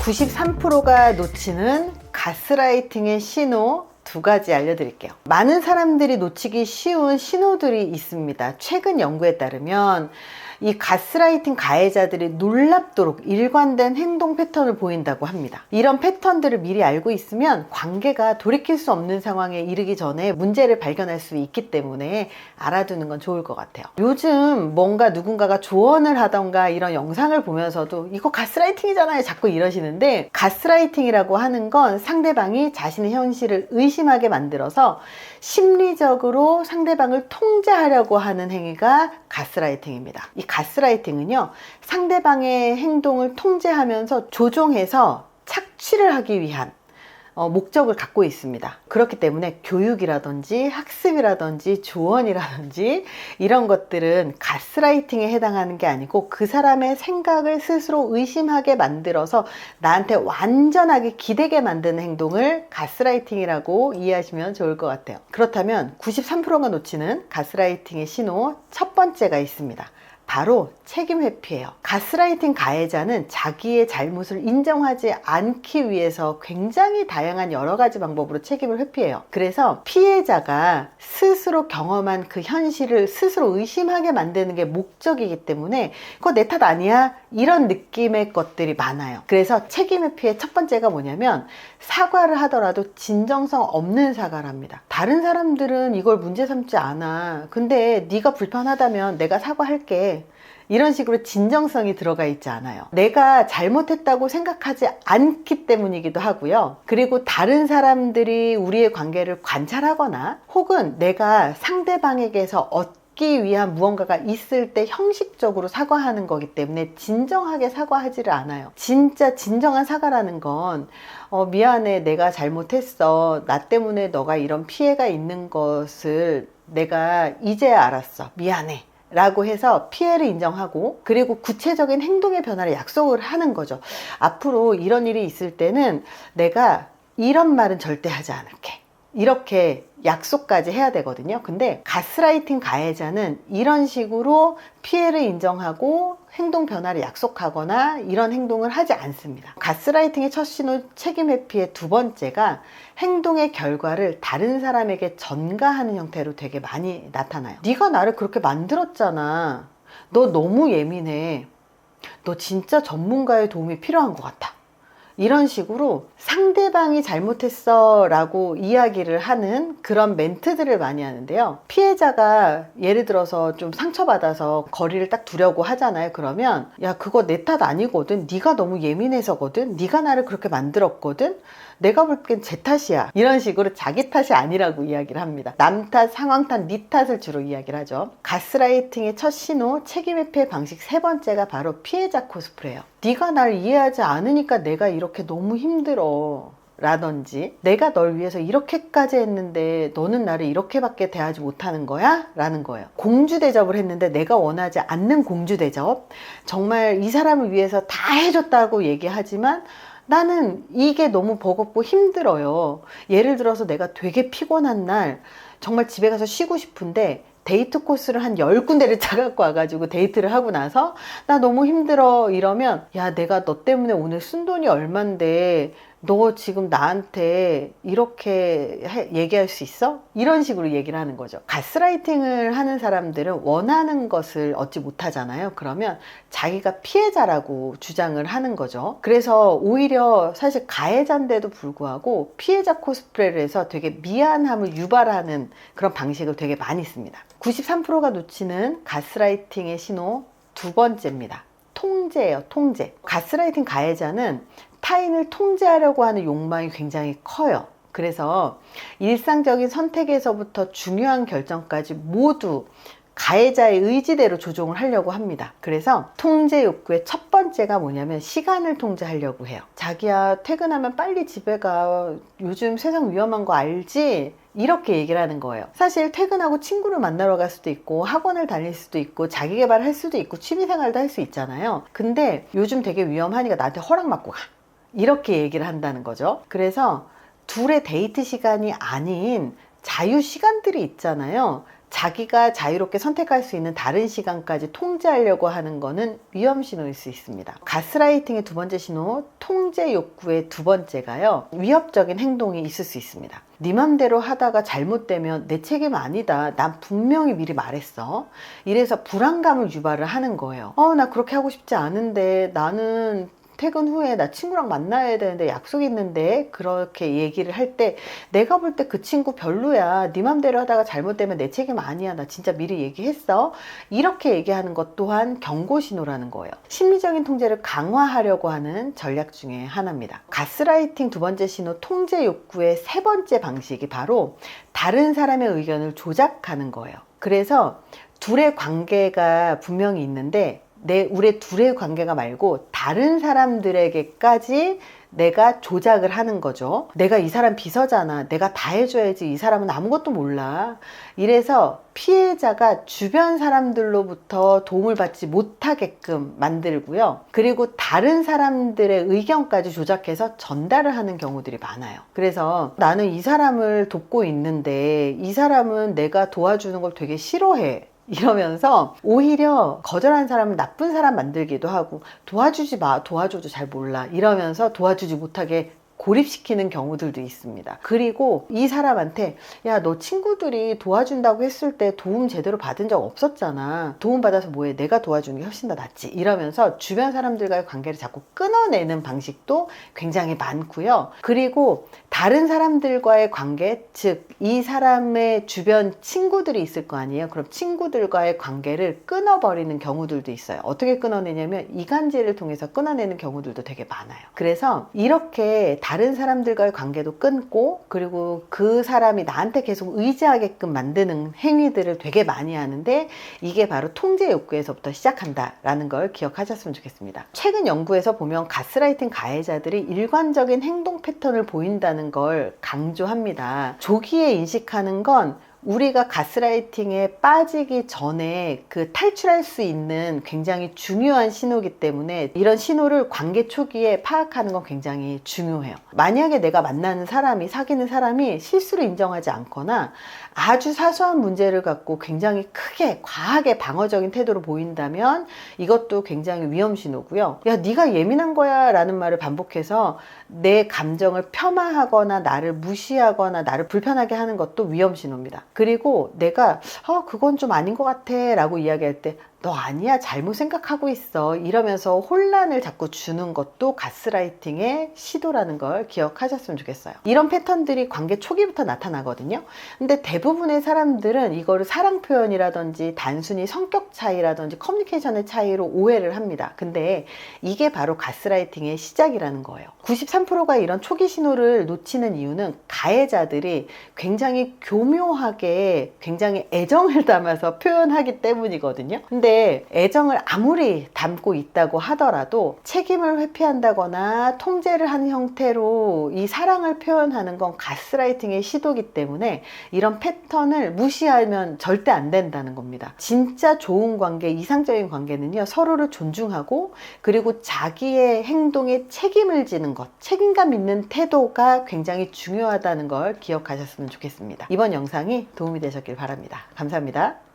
93%가 놓치는 가스라이팅의 신호 두 가지 알려드릴게요. 많은 사람들이 놓치기 쉬운 신호들이 있습니다. 최근 연구에 따르면 이 가스라이팅 가해자들이 놀랍도록 일관된 행동 패턴을 보인다고 합니다. 이런 패턴들을 미리 알고 있으면 관계가 돌이킬 수 없는 상황에 이르기 전에 문제를 발견할 수 있기 때문에 알아두는 건 좋을 것 같아요. 요즘 뭔가 누군가가 조언을 하던가 이런 영상을 보면서도 이거 가스라이팅이잖아요. 자꾸 이러시는데 가스라이팅이라고 하는 건 상대방이 자신의 현실을 의심하게 만들어서 심리적으로 상대방을 통제하려고 하는 행위가 가스라이팅입니다. 이 가스라이팅은요, 상대방의 행동을 통제하면서 조종해서 착취를 하기 위한 어, 목적을 갖고 있습니다. 그렇기 때문에 교육이라든지 학습이라든지 조언이라든지 이런 것들은 가스라이팅에 해당하는 게 아니고 그 사람의 생각을 스스로 의심하게 만들어서 나한테 완전하게 기대게 만드는 행동을 가스라이팅이라고 이해하시면 좋을 것 같아요. 그렇다면 93%가 놓치는 가스라이팅의 신호 첫 번째가 있습니다. 바로 책임 회피예요. 가스라이팅 가해자는 자기의 잘못을 인정하지 않기 위해서 굉장히 다양한 여러 가지 방법으로 책임을 회피해요. 그래서 피해자가 스스로 경험한 그 현실을 스스로 의심하게 만드는 게 목적이기 때문에 그거 내 탓 아니야? 이런 느낌의 것들이 많아요. 그래서 책임 회피의 첫 번째가 뭐냐면 사과를 하더라도 진정성 없는 사과를 합니다. 다른 사람들은 이걸 문제 삼지 않아. 근데 네가 불편하다면 내가 사과할게. 이런 식으로 진정성이 들어가 있지 않아요. 내가 잘못했다고 생각하지 않기 때문이기도 하고요. 그리고 다른 사람들이 우리의 관계를 관찰하거나 혹은 내가 상대방에게서 얻기 위한 무언가가 있을 때 형식적으로 사과하는 거기 때문에 진정하게 사과하지를 않아요. 진짜 진정한 사과라는 건 어, 미안해 내가 잘못했어 나 때문에 너가 이런 피해가 있는 것을 내가 이제 알았어 미안해 라고 해서 피해를 인정하고 그리고 구체적인 행동의 변화를 약속을 하는 거죠. 앞으로 이런 일이 있을 때는 내가 이런 말은 절대 하지 않을게. 이렇게 약속까지 해야 되거든요. 근데 가스라이팅 가해자는 이런 식으로 피해를 인정하고 행동 변화를 약속하거나 이런 행동을 하지 않습니다. 가스라이팅의 첫 신호 책임 회피의 두 번째가 행동의 결과를 다른 사람에게 전가하는 형태로 되게 많이 나타나요. 네가 나를 그렇게 만들었잖아. 너 너무 예민해. 너 진짜 전문가의 도움이 필요한 것 같아. 이런 식으로 상대방이 잘못했어 라고 이야기를 하는 그런 멘트들을 많이 하는데요. 피해자가 예를 들어서 좀 상처받아서 거리를 딱 두려고 하잖아요. 그러면 야 그거 내 탓 아니거든. 네가 너무 예민해서거든. 네가 나를 그렇게 만들었거든. 내가 볼 땐 제 탓이야. 이런 식으로 자기 탓이 아니라고 이야기를 합니다. 남 탓, 상황 탓, 네 탓을 주로 이야기를 하죠. 가스라이팅의 첫 신호, 책임 회피의 방식 세 번째가 바로 피해자 코스프레예요. 네가 날 이해하지 않으니까 내가 이렇게 너무 힘들어. 라든지 내가 널 위해서 이렇게까지 했는데 너는 나를 이렇게밖에 대하지 못하는 거야? 라는 거예요. 공주 대접을 했는데 내가 원하지 않는 공주 대접. 정말 이 사람을 위해서 다 해줬다고 얘기하지만 나는 이게 너무 버겁고 힘들어요. 예를 들어서 내가 되게 피곤한 날 정말 집에 가서 쉬고 싶은데 데이트 코스를 한 10군데를 짜갖고 와가지고 데이트를 하고 나서 나 너무 힘들어 이러면 야 내가 너 때문에 오늘 쓴 돈이 얼만데 너 지금 나한테 이렇게 해, 얘기할 수 있어? 이런 식으로 얘기를 하는 거죠. 가스라이팅을 하는 사람들은 원하는 것을 얻지 못하잖아요. 그러면 자기가 피해자라고 주장을 하는 거죠. 그래서 오히려 사실 가해자인데도 불구하고 피해자 코스프레를 해서 되게 미안함을 유발하는 그런 방식을 되게 많이 씁니다. 93%가 놓치는 가스라이팅의 신호 두 번째입니다. 통제예요, 통제. 가스라이팅 가해자는 타인을 통제하려고 하는 욕망이 굉장히 커요. 그래서 일상적인 선택에서부터 중요한 결정까지 모두 가해자의 의지대로 조종을 하려고 합니다. 그래서 통제 욕구의 첫 번째가 뭐냐면 시간을 통제하려고 해요. 자기야, 퇴근하면 빨리 집에 가. 요즘 세상 위험한 거 알지? 이렇게 얘기를 하는 거예요. 사실 퇴근하고 친구를 만나러 갈 수도 있고 학원을 다닐 수도 있고 자기 개발을 할 수도 있고 취미 생활도 할 수 있잖아요. 근데 요즘 되게 위험하니까 나한테 허락 받고 가. 이렇게 얘기를 한다는 거죠. 그래서 둘의 데이트 시간이 아닌 자유 시간들이 있잖아요. 자기가 자유롭게 선택할 수 있는 다른 시간까지 통제하려고 하는 거는 위험 신호일 수 있습니다. 가스라이팅의 두 번째 신호, 통제 욕구의 두 번째가요. 위협적인 행동이 있을 수 있습니다. 네 맘대로 하다가 잘못되면 내 책임 아니다. 난 분명히 미리 말했어. 이래서 불안감을 유발을 하는 거예요. 어, 나 그렇게 하고 싶지 않은데 나는 퇴근 후에 나 친구랑 만나야 되는데 약속 있는데 그렇게 얘기를 할 때 내가 볼 때 그 친구 별로야. 네 맘대로 하다가 잘못되면 내 책임 아니야. 나 진짜 미리 얘기했어. 이렇게 얘기하는 것 또한 경고 신호라는 거예요. 심리적인 통제를 강화하려고 하는 전략 중에 하나입니다. 가스라이팅 두 번째 신호 통제 욕구의 세 번째 방식이 바로 다른 사람의 의견을 조작하는 거예요. 그래서 둘의 관계가 분명히 있는데 내 우리 둘의 관계가 말고 다른 사람들에게까지 내가 조작을 하는 거죠. 내가 이 사람 비서잖아. 내가 다 해줘야지. 이 사람은 아무것도 몰라. 이래서 피해자가 주변 사람들로부터 도움을 받지 못하게끔 만들고요. 그리고 다른 사람들의 의견까지 조작해서 전달을 하는 경우들이 많아요. 그래서 나는 이 사람을 돕고 있는데 이 사람은 내가 도와주는 걸 되게 싫어해. 이러면서 오히려 거절한 사람을 나쁜 사람 만들기도 하고 도와주지 마 도와줘도 잘 몰라 이러면서 도와주지 못하게 고립시키는 경우들도 있습니다. 그리고 이 사람한테 야 너 친구들이 도와준다고 했을 때 도움 제대로 받은 적 없었잖아. 도움 받아서 뭐해? 내가 도와주는 게 훨씬 더 낫지. 이러면서 주변 사람들과의 관계를 자꾸 끊어내는 방식도 굉장히 많고요. 그리고 다른 사람들과의 관계, 즉 이 사람의 주변 친구들이 있을 거 아니에요. 그럼 친구들과의 관계를 끊어버리는 경우들도 있어요. 어떻게 끊어내냐면 이간질을 통해서 끊어내는 경우들도 되게 많아요. 그래서 이렇게 다른 사람들과의 관계도 끊고 그리고 그 사람이 나한테 계속 의지하게끔 만드는 행위들을 되게 많이 하는데 이게 바로 통제 욕구에서부터 시작한다라는 걸 기억하셨으면 좋겠습니다. 최근 연구에서 보면 가스라이팅 가해자들이 일관적인 행동 패턴을 보인다는 걸 강조합니다. 조기에 인식하는 건 우리가 가스라이팅에 빠지기 전에 그 탈출할 수 있는 굉장히 중요한 신호이기 때문에 이런 신호를 관계 초기에 파악하는 건 굉장히 중요해요. 만약에 내가 만나는 사람이, 사귀는 사람이 실수를 인정하지 않거나 아주 사소한 문제를 갖고 굉장히 크게, 과하게 방어적인 태도로 보인다면 이것도 굉장히 위험 신호고요. 야, 네가 예민한 거야 라는 말을 반복해서 내 감정을 폄하하거나 나를 무시하거나 나를 불편하게 하는 것도 위험 신호입니다. 그리고 내가 어 그건 좀 아닌 것 같아. 라고 이야기할 때 너 아니야 잘못 생각하고 있어. 이러면서 혼란을 자꾸 주는 것도 가스라이팅의 시도라는 걸 기억하셨으면 좋겠어요. 이런 패턴들이 관계 초기부터 나타나거든요. 근데 대부분의 사람들은 이거를 사랑 표현이라든지 단순히 성격 차이라든지 커뮤니케이션의 차이로 오해를 합니다. 근데 이게 바로 가스라이팅의 시작이라는 거예요. 93%가 이런 초기 신호를 놓치는 이유는 가해자들이 굉장히 교묘하게 굉장히 애정을 담아서 표현하기 때문이거든요. 근데 애정을 아무리 담고 있다고 하더라도 책임을 회피한다거나 통제를 하는 형태로 이 사랑을 표현하는 건 가스라이팅의 시도기 때문에 이런 패턴을 무시하면 절대 안 된다는 겁니다. 진짜 좋은 관계, 이상적인 관계는요, 서로를 존중하고 그리고 자기의 행동에 책임을 지는 것, 책임감 있는 태도가 굉장히 중요하다는 걸 기억하셨으면 좋겠습니다. 이번 영상이 도움이 되셨길 바랍니다. 감사합니다.